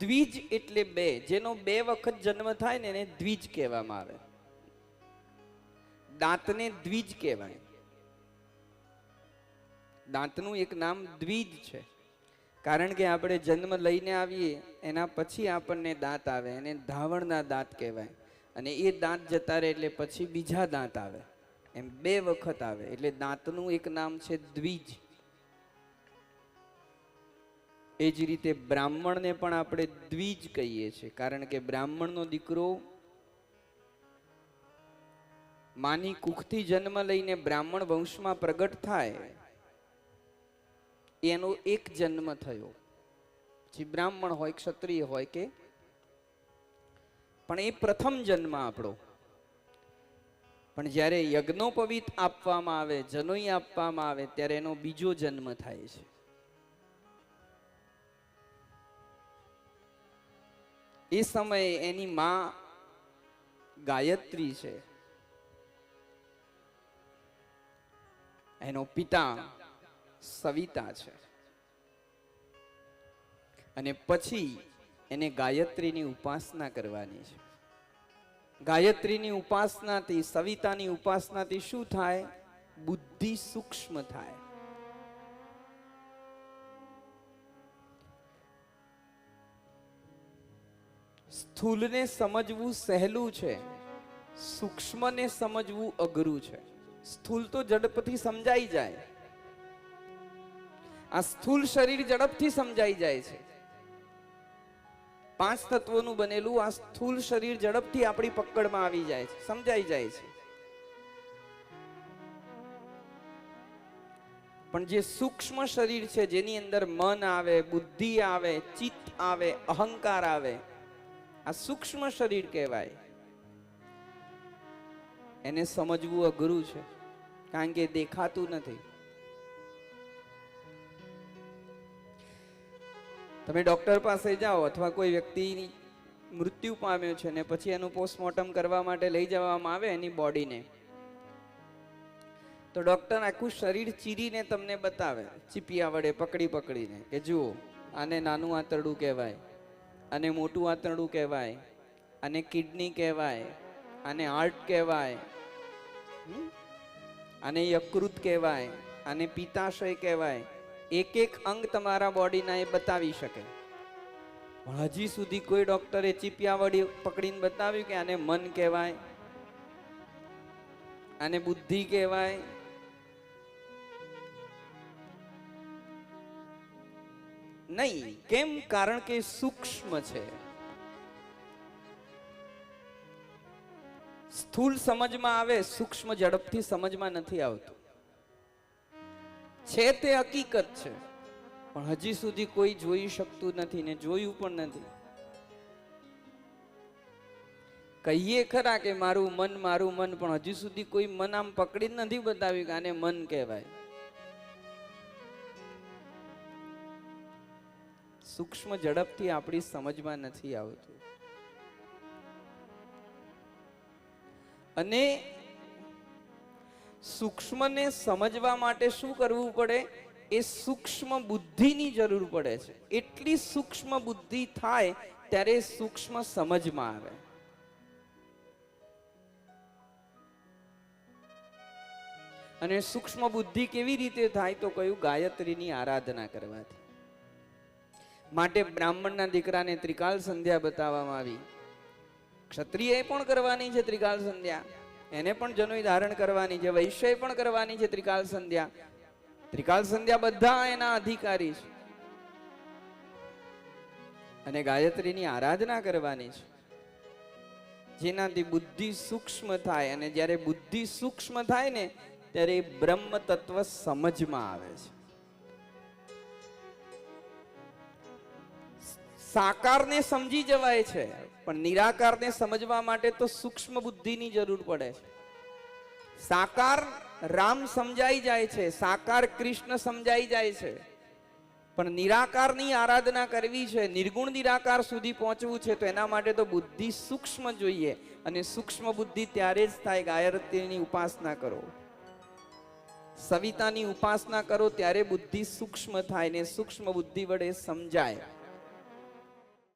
દ્વિજ એટલે બે, જેનો બે વખત જન્મ થાય ને એને દ્વિજ કહેવામાં આવે. દાંતને દ્વિજ કહેવાય. દાંતનું એક નામ દ્વિજ છે. કારણ કે આપણે જન્મ લઈને આવીએ, એના પછી આપણને દાંત આવે, એને ધાવણના દાંત કહેવાય. અને એ દાંત જતા રહે એટલે પછી બીજા દાંત આવે. એમ બે વખત આવે, એટલે દાંતનું એક નામ છે દ્વિજ. એ જ રીતે બ્રાહ્મણને પણ આપણે દ્વિજ કહીએ છીએ. કારણ કે બ્રાહ્મણનો દીકરો માની કુખથી જન્મ લઈને બ્રાહ્મણ વંશમાં પ્રગટ થાય, એનો એક જન્મ થયો. પછી બ્રાહ્મણ હોય, ક્ષત્રિય હોય કે, પણ એ પ્રથમ જન્મ આપણો. પણ જ્યારે યજ્ઞોપવિત આપવામાં આવે, જનોઈ આપવામાં આવે, ત્યારે એનો બીજો જન્મ થાય છે. એ સમયે એની માં ગાયત્રી છે. એનો પિતા સવિતા છે. અને પછી એને ગાયત્રીની ઉપાસના કરવાની છે. ગાયત્રીની ઉપાસનાથી, સવિતાની ઉપાસનાથી શું થાય? બુદ્ધિ સૂક્ષ્મ થાય. સ્થૂલને સમજવું સહેલું છે. સૂક્ષ્મને સમજવું અઘરું છે. સ્થૂલ તો ઝડપથી સમજાઈ જાય. આ સ્થૂલ શરીર ઝડપથી સમજાઈ જાય છે. પાંચ તત્વોનું બનેલું આ સ્થૂલ શરીર ઝડપથી આપણી પકડમાં આવી જાય છે, સમજાઈ જાય છે. પણ જે સૂક્ષ્મ શરીર છે, જેની અંદર મન આવે, બુદ્ધિ આવે, ચિત્ત આવે, અહંકાર આવે આ સૂક્ષ્મ શરીર કહેવાય. એને સમજવું અઘરું છે, કારણ કે દેખાતું નથી. તમે ડોક્ટર પાસે જાઓ અથવા કોઈ વ્યક્તિની મૃત્યુ પામ્યો છે ને પછી એનું પોસ્ટમોર્ટમ કરવા માટે લઈ જવામાં આવે એની બોડીને, તો ડોક્ટર આખું શરીર ચીરીને તમને બતાવે, ચીપિયા વડે પકડી પકડીને, કે જુઓ, આને નાનું આંતરડું કહેવાય. આને મોટું આંતરડું કહેવાય, અને કિડની કહેવાય, અને હાર્ટ કહેવાય? આને યકૃત કહેવાય, અને પિત્તાશય કહેવાય એક એક અંગ તમારા બોડીના એ બતાવી શકે પણ હજી સુધી કોઈ ડોક્ટરે ચીપિયા વડી પકડીને બતાવ્યું કે આને મન કહેવાય, આને બુદ્ધિ કહેવાય નહીં, કેમ? કારણ કે સૂક્ષ્મ છે. સ્થૂલ સમજમાં આવે, સૂક્ષ્મ ઝડપથી સમજમાં નથી આવતું. છે તે હકીકત છે, પણ હજી સુધી કોઈ જોઈ શકતું નથી ને જોયું પણ નથી. કહીએ ખરા કે મારું મન મારું મન, પણ હજી સુધી કોઈ મન આમ પકડી જ નથી બતાવ્યું કે આને મન કહેવાય. સૂક્ષ્મ ઝડપથી આપણી સમજમાં નથી આવતું. અને સૂક્ષ્મને સમજવા માટે શું કરવું પડે? એ સૂક્ષ્મ બુદ્ધિની જરૂર પડે છે. એટલી સૂક્ષ્મ બુદ્ધિ થાય ત્યારે સૂક્ષ્મ સમજમાં આવે. અને સૂક્ષ્મ બુદ્ધિ કેવી રીતે થાય તો કયું ગાયત્રીની આરાધના કરવાથી. માટે બ્રાહ્મણના દીકરાને ત્રિકાલ સંધ્યા બતાવવામાં આવી. ક્ષત્રિય પણ કરવાની છે ત્રિકાલ સંધ્યા. એને પણ જનોઈ ધારણ કરવાની છે. વૈશ્ય પણ કરવાની છે ત્રિકાલ સંધ્યા. ત્રિકાલ સંધ્યા બધા એના અધિકારી છે. અને ગાયત્રીની આરાધના કરવાની છે. જેનાથી બુદ્ધિ સૂક્ષ્મ થાય. અને જ્યારે બુદ્ધિ સૂક્ષ્મ થાય ને, ત્યારે બ્રહ્મ તત્વ સમજમાં આવે છે. સાકારને સમજી જવાય છે, પણ નિરાકારને સમજવા માટે તો સૂક્ષ્મ બુદ્ધિની જરૂર પડે છે. સાકાર રામ સમજાઈ જાય છે, સાકાર કૃષ્ણ સમજાઈ જાય છે. પણ નિરાકારની આરાધના કરવી છે, નિર્ગુણ નિરાકાર સુધી પહોંચવું છે, તો એના માટે તો બુદ્ધિ સૂક્ષ્મ જોઈએ અને સૂક્ષ્મ બુદ્ધિ ત્યારે જ થાય ગાયત્રીની ઉપાસના કરો. સવિતાની ઉપાસના કરો ત્યારે બુદ્ધિ સૂક્ષ્મ થાય ને સૂક્ષ્મ બુદ્ધિ વડે સમજાય.